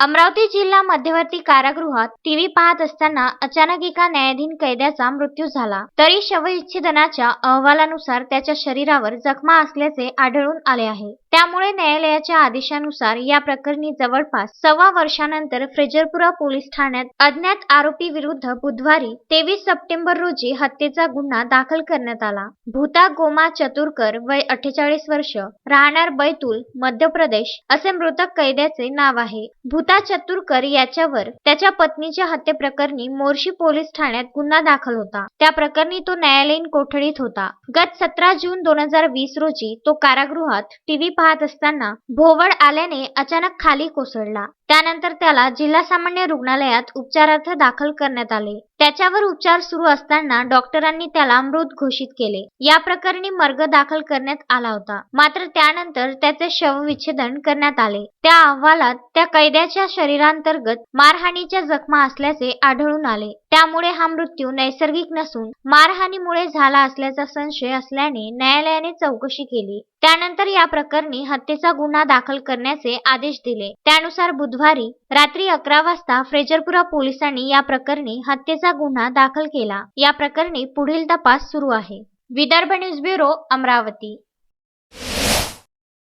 अमरावती जिल्हा मध्यवर्ती कारागृहात टीव्ही पाहत असताना अचानक एका न्यायाधीन कैद्याचा मृत्यू झाला. तरी शवविच्छेदनाच्या अहवालानुसार त्याच्या शरीरावर जखमा असल्याचे आढळून आले आहे. त्यामुळे न्यायालयाच्या आदेशानुसार या प्रकरणी जवळपास सव्वा वर्षानंतर फ्रेजरपुरा पोलीस ठाण्यात अज्ञात आरोपी विरुद्ध बुधवारी तेवीस सप्टेंबर रोजी हत्येचा गुन्हा दाखल करण्यात आला. भूता गोमा चतुरकर वय अठ्ठेचाळीस वर्ष राहणार बैतूल मध्य प्रदेश असे मृतक कैद्याचे नाव आहे. भूता चतुरकर याच्यावर त्याच्या पत्नीच्या हत्येप्रकरणी मोर्शी पोलीस ठाण्यात गुन्हा दाखल होता. त्या प्रकरणी तो न्यायालयीन कोठडीत होता. गत सतरा जून दोन हजार वीस रोजी तो कारागृहात टीव्ही पाहत असताना भोवळ आल्याने अचानक खाली कोसळला. त्यानंतर त्याला जिल्हा सामान्य रुग्णालयात उपचारार्थ दाखल करण्यात आले. त्याच्यावर उपचार सुरू असताना डॉक्टरांनी त्याला मृत घोषित केले. या प्रकरणी मर्ग दाखल करण्यात आला होता. मात्र त्यानंतर त्याचे शवविच्छेदन करण्यात आले. त्या अहवालात त्या कैद्याच्या शरीरांतर्गत मारहाणीच्या जखमा असल्याचे आढळून आले. त्यामुळे हा मृत्यू नैसर्गिक नसून मारहाणीमुळे झाला असल्याचा संशय असल्याने न्यायालयाने चौकशी केली. त्यानंतर या प्रकरणी हत्येचा गुन्हा दाखल करण्याचे आदेश दिले. त्यानुसार बुधवारी रात्री अकरा वाजता फ्रेजरपुरा पोलिसांनी या प्रकरणी हत्येचा गुन्हा दाखल केला. या प्रकरणी पुढील तपास सुरू आहे. Vidarbha news bureau Amravati.